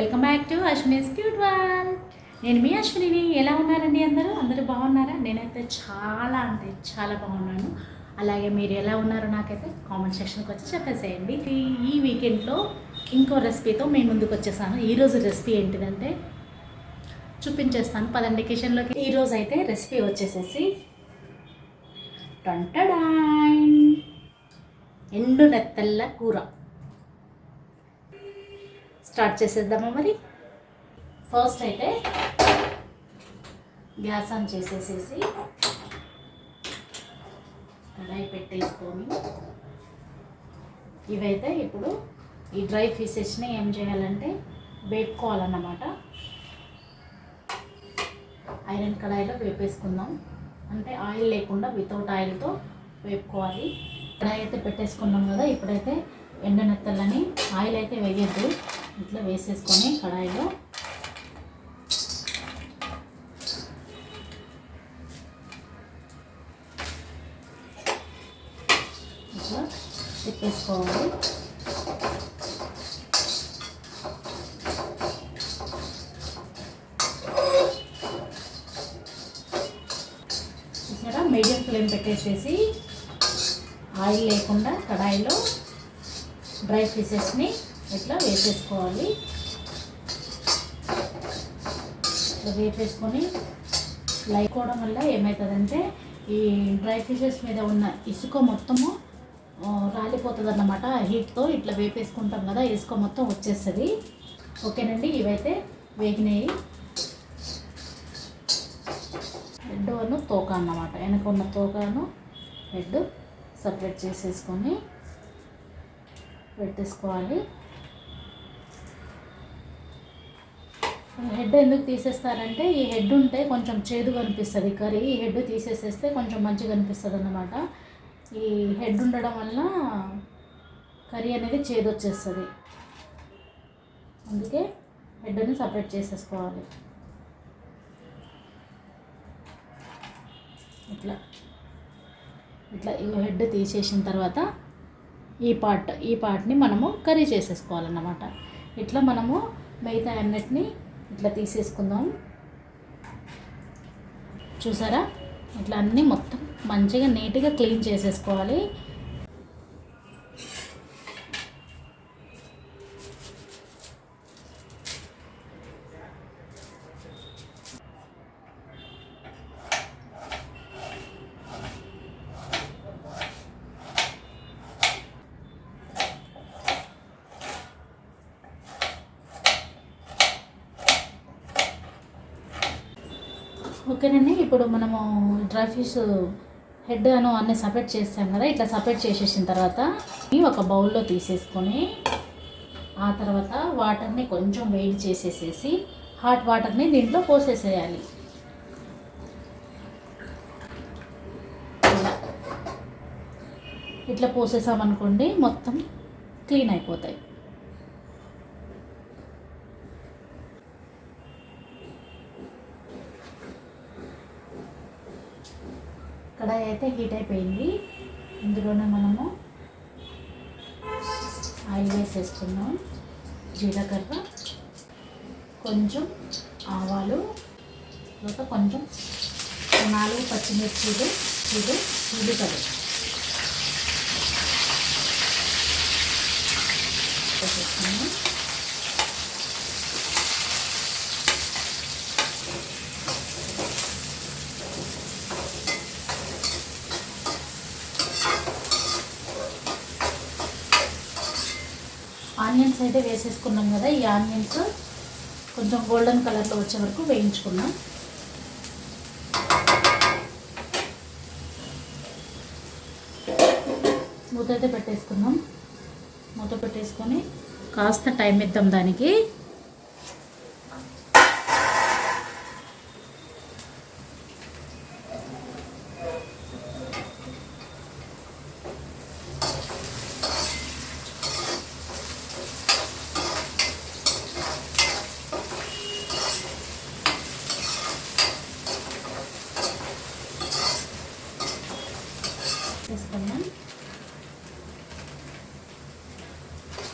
Welcome back to Ashwini's cute one నేను మీ అశ్విని ఎలా ఉన్నారండి అందరూ? అందరూ బాగున్నారా? నేనైతే చాలా అంటే చాలా బాగున్నాను. అలాగే మీరు ఎలా ఉన్నారో నాకైతే కామెంట్ సెక్షన్కి వచ్చి చెప్పేసేయండి. ఈ- ఈ వీకెండ్లో ఇంకో రెసిపీతో మేము ముందుకు వచ్చేసాను. ఈరోజు రెసిపీ ఏంటిదంటే చూపించేస్తాను. పదండి కిచెన్లోకి ఈరోజు అయితే రెసిపీ వచ్చేసేసి టొంటడాయ్ ఎండు నెత్తల్ల కూర. స్టార్ట్ చేసేద్దామా మరి? ఫస్ట్ అయితే గ్యాస్ ఆన్ చేసేసేసి కడాయి పెట్టేసుకొని ఇవైతే ఇప్పుడు ఈ డ్రై ఫిషెస్ని ఏం చేయాలంటే వేపుకోవాలన్నమాట. ఐరన్ కడాయిలో వేపేసుకుందాం. అంటే ఆయిల్ లేకుండా వితౌట్ ఆయిల్తో వేపుకోవాలి. కడాయి అయితే పెట్టేసుకున్నాం కదా ఇప్పుడైతే ఎండనెత్తలని ఆయిల్ అయితే వేయద్దు. ఇట్లా వేసేసుకొని కడాయిలో. ఇట్లా తిప్పేసుకోవాలి. చూసారా? మీడియం ఫ్లేమ్ పెట్టేసేసి ఆయిల్ లేకుండా కడాయిలో డ్రై పీసెస్ని ఇట్లా వేసేసుకోవాలి ఇట్లా వేపేసుకొని లైకోవడం వల్ల ఏమవుతుందంటే ఈ డ్రై ఫిషెస్ మీద ఉన్న ఇసుక మొత్తము రాలిపోతుంది అన్నమాట హీట్తో ఇట్లా వేపేసుకుంటాం కదా ఇసుక మొత్తం వచ్చేస్తుంది. ఓకేనండి ఇవైతే వేగినాయి. హెడ్ వన్ తోక అన్నమాట. వెనక ఉన్న తోకను హెడ్ సపరేట్ చేసేసుకొని పెట్టేసుకోవాలి. హెడ్ ఎందుకు తీసేస్తారంటే ఈ హెడ్ ఉంటే కొంచెం చేదుగా అనిపిస్తుంది. కర్రీ ఈ హెడ్ తీసేసేస్తే కొంచెం మంచిగా అనిపిస్తుంది అన్నమాట. ఈ హెడ్ ఉండడం వల్ల కర్రీ అనేది చేదు వచ్చేస్తుంది అందుకే హెడ్ని సపరేట్ చేసేసుకోవాలి. ఇట్లా. ఇట్లా ఈ హెడ్ తీసేసిన తర్వాత ఈ పార్ట్ ఈ పార్ట్ని మనము కర్రీ చేసేసుకోవాలన్నమాట. ఇట్లా మనము మిగతా అన్నిటిని ఇట్లా తీసేసుకుందాం. చూసారా? ఇట్లా అన్నీ మొత్తం మంచిగా నీట్గా క్లీన్ చేసేసుకోవాలి. ఓకేనండి ఇప్పుడు మనము డ్రై ఫిష్ హెడ్ అను అన్ని సపరేట్ చేస్తాం కదా ఇట్లా సపరేట్ చేసేసిన తర్వాత ఒక బౌల్లో తీసేసుకొని ఆ తర్వాత వాటర్ని కొంచెం వేడి చేసేసేసి హాట్ వాటర్ని దీంట్లో పోసేసేయాలి. ఇట్లా పోసేసామనుకోండి మొత్తం క్లీన్ అయిపోతాయి. కడాయి అయితే హీట్ అయిపోయింది. ఇందులోనే మనము ఆయిల్ వేసేసుకున్నాం జీలకర్ర కొంచెం ఆవాలు తర్వాత కొంచెం నాలుగు పచ్చిమిర్చీలు ఇది ఉల్లిపాయలు వేసేసుకున్నాం ఆనియన్స్ అయితే వేసేసుకున్నాం కదా ఈ ఆనియన్స్ కొంచెం గోల్డెన్ కలర్లో వచ్చే వరకు వేయించుకున్నాం మూత అయితే పెట్టేసుకున్నాం మూత పెట్టేసుకొని కాస్త టైం ఇద్దాం దానికి.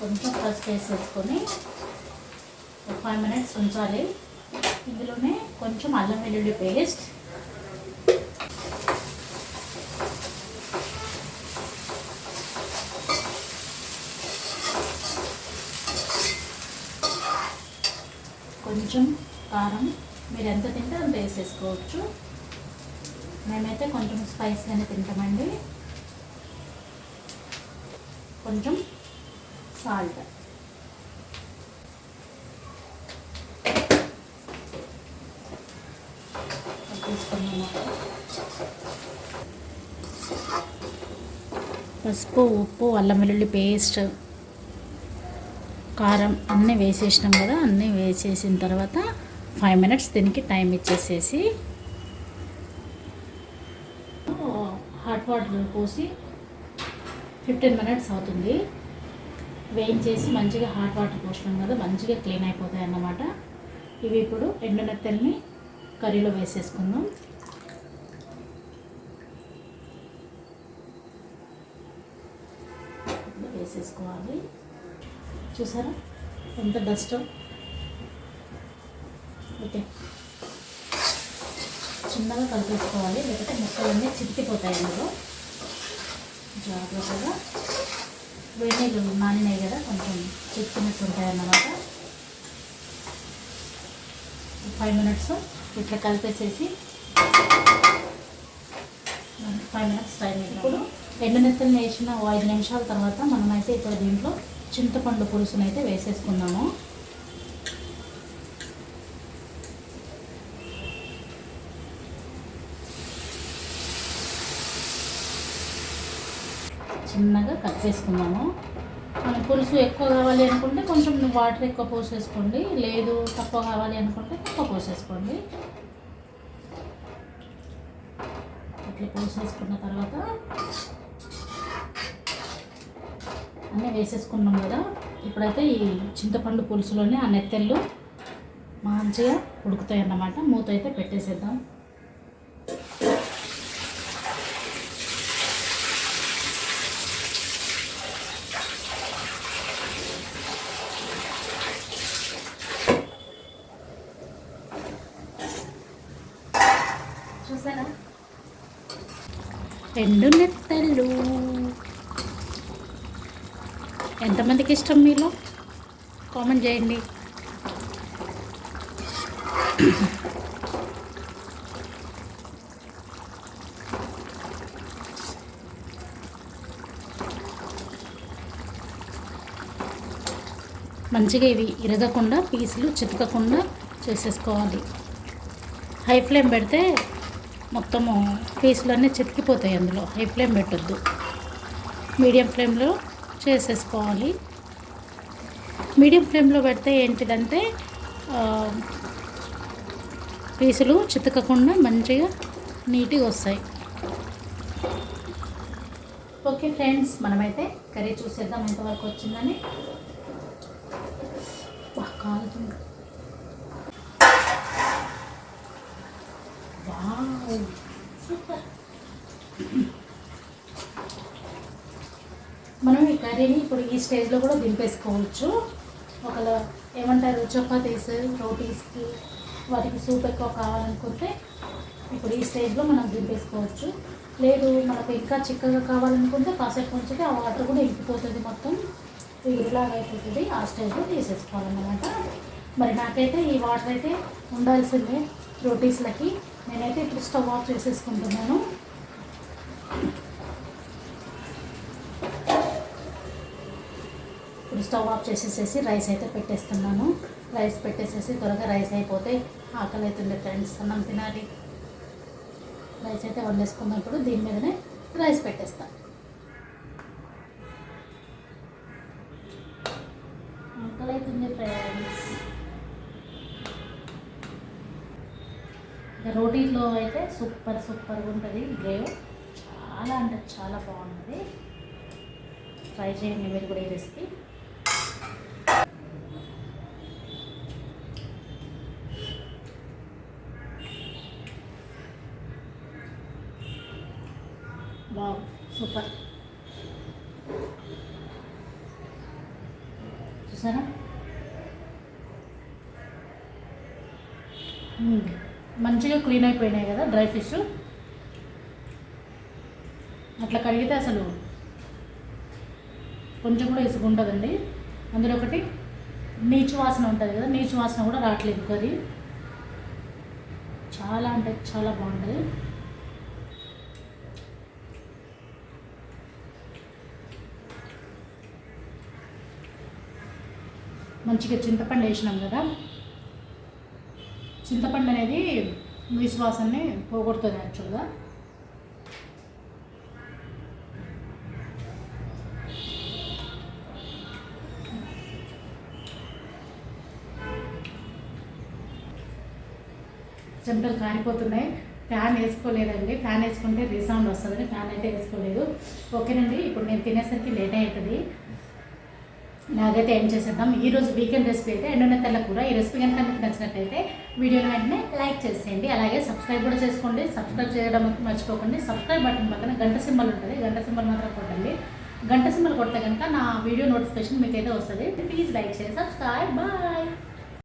కొంచెం పసుపు వేసేసుకొని ఒక ఫైవ్ మినిట్స్ ఉంచాలి. ఇందులోనే కొంచెం అల్లం వెల్లుల్లి పేస్ట్. కొంచెం కారం మీరు ఎంత తింటే అంత వేసేసుకోవచ్చు. మేమైతే కొంచెం స్పైసీగానే తింటామండి. కొంచెం సాల్ట్. పసుపు ఉప్పు అల్లం వెల్లుల్లి పేస్ట్ కారం అన్నీ వేసేసినాం కదా అన్నీ వేసేసిన తర్వాత ఫైవ్ మినిట్స్ దీనికి టైం ఇచ్చేసేసి హాట్ వాటర్ పోసి ఫిఫ్టీన్ మినిట్స్ అవుతుంది. వేయించేసి మంచిగా హాట్ వాటర్ పోసినాం కదా మంచిగా క్లీన్ అయిపోతాయి అన్నమాట. ఇవి ఇప్పుడు ఎండు నెత్తల్ని కర్రీలో వేసేసుకుందాం. వేసేసుకోవాలి. చూసారా? ఎంత డస్ట్. ఓకే. చిన్నగా కలిపేసుకోవాలి లేకపోతే ముక్కలన్నీ చితికిపోతాయి అందులో. జాగ్రత్తగా వేడి నీళ్ళు నానినాయి కదా కొంచెం చిక్కినట్టు ఉంటాయి అన్నమాట ఫైవ్ మినిట్స్ ఇట్లా కలిపేసేసి ఫైవ్ మినిట్స్ టైం ఇప్పుడు ఎండునెత్తలు వేసిన ఐదు నిమిషాల తర్వాత మనమైతే ఇప్పుడు దీంట్లో చింతపండు పులుసునైతే వేసేసుకుందాము. చిన్నగా కట్ చేసుకుందాము మనం పులుసు ఎక్కువ కావాలి అనుకుంటే కొంచెం వాటర్ ఎక్కువ పోసేసుకోండి. లేదు తక్కువ కావాలి అనుకుంటే తక్కువ పోసేసుకోండి. ఇట్లా పోసేసుకున్న తర్వాత అన్నీ వేసేసుకున్నాం కదా. ఇప్పుడైతే ఈ చింతపండు పులుసులోనే ఆ నెత్తెళ్ళు మంచిగా ఉడుకుతాయి అన్నమాట మూత అయితే పెట్టేసేద్దాం చూసారా రెండు నెత్తళ్ళు. ఎంతమందికి ఇష్టం మీలో? కామెంట్ చేయండి. మంచిగా ఇవి ఇరగకుండా పీసులు చితకకుండా చేసేసుకోవాలి. హై ఫ్లేమ్ పెడితే మొత్తము పీసులు అన్నీ చితికిపోతాయి అందులో. హై ఫ్లేమ్ పెట్టొద్దు. మీడియం ఫ్లేమ్లో చేసేసుకోవాలి. మీడియం ఫ్లేమ్లో పెడితే ఏంటిదంటే పీసులు చితకకుండా మంచిగా నీట్గా వస్తాయి. ఓకే ఫ్రెండ్స్ మనమైతే కర్రీ చూసేద్దాం. ఎంతవరకు వచ్చిందని? కాలుతుంది వావ్ సూపర్ మనం ఈ కర్రీని ఇప్పుడు ఈ స్టేజ్లో కూడా దింపేసుకోవచ్చు. ఒకవేళ ఏమంటారు? చపాతీస్ రోటీస్కి వాటికి సూప్ ఎక్కువ కావాలనుకుంటే ఇప్పుడు ఈ స్టేజ్లో మనం దింపేసుకోవచ్చు. లేదు మనకు ఇంకా చిక్కగా కావాలనుకుంటే కాసేపు ఉంచితే ఆ వాటర్ కూడా ఇంకిపోతుంది మొత్తం. ఇలాగ అయిపోతుంది. ఆ స్టేజ్లో తీసేసుకోవాలన్నమాట. మరి నాకైతే ఈ వాటర్ అయితే ఉండాల్సిందే రోటీస్లకి. నేనైతే ఇప్పుడు స్టవ్ ఆఫ్ చేసేసుకుంటున్నాను. ఇప్పుడు స్టవ్ ఆఫ్ చేసేసేసి రైస్ అయితే పెట్టేస్తున్నాను. రైస్ పెట్టేసేసి త్వరగా రైస్ అయిపోతే ఆకలి అవుతుండే ఫ్రెండ్స్ అన్నం తినాలి. రైస్ అయితే వండేసుకుందాం ఇప్పుడు దీని మీదనే రైస్ పెట్టేస్తాను ఇంకా రోటీలో అయితే సూపర్ సూపర్గా ఉంటుంది. గ్రేవ్ చాలా అంటే చాలా బాగుంటుంది. ట్రై చేయండి మీరు కూడా ఈ రెసిపీ వావ్ సూపర్ చూసారా? Hmm. మంచిగా క్లీన్ అయిపోయినాయి కదా డ్రై ఫిష్. అట్లా కడిగితే అసలు కొంచెం కూడా ఇసుగు ఉంటుందండి అందులో ఒకటి నీచు వాసన ఉంటుంది కదా నీచు వాసన కూడా రావట్లేదు కర్రీ. చాలా అంటే చాలా బాగుంటుంది. మంచిగా చింతపండు వేసినాం కదా. చింతపండు అనేది విశ్వాసాన్ని పోగొడుతుంది యాక్చువల్గా. చెమటలు కారిపోతున్నాయి. ఫ్యాన్ వేసుకోలేదండి. ఫ్యాన్ వేసుకుంటే రీసౌండ్ వస్తుందని ఫ్యాన్ అయితే వేసుకోలేదు. ఓకేనండి ఇప్పుడు నేను తినేసరికి లేట్ అవుతుంది నాకైతే ఏం చేసేద్దాం. ఈరోజు వీకెండ్ రెసిపీ అయితే ఎండున్న తెల్ల కూర. ఈ రెసిపీ కనుక మీకు నచ్చినట్లయితే వీడియోని వెంటనే లైక్ చేసేయండి. అలాగే సబ్స్క్రైబ్ కూడా చేసుకోండి. సబ్స్క్రైబ్ చేయడం మర్చిపోకండి. సబ్స్క్రైబ్ బటన్ పక్కన గంట సింబల్ ఉంటుంది. గంట సింబల్ మాత్రం కొట్టండి. గంట సింబల్ కొడితే కనుక నా వీడియో నోటిఫికేషన్ మీకైతే వస్తుంది. ప్లీజ్ లైక్ చేసి సబ్స్క్రైబ్ బాయ్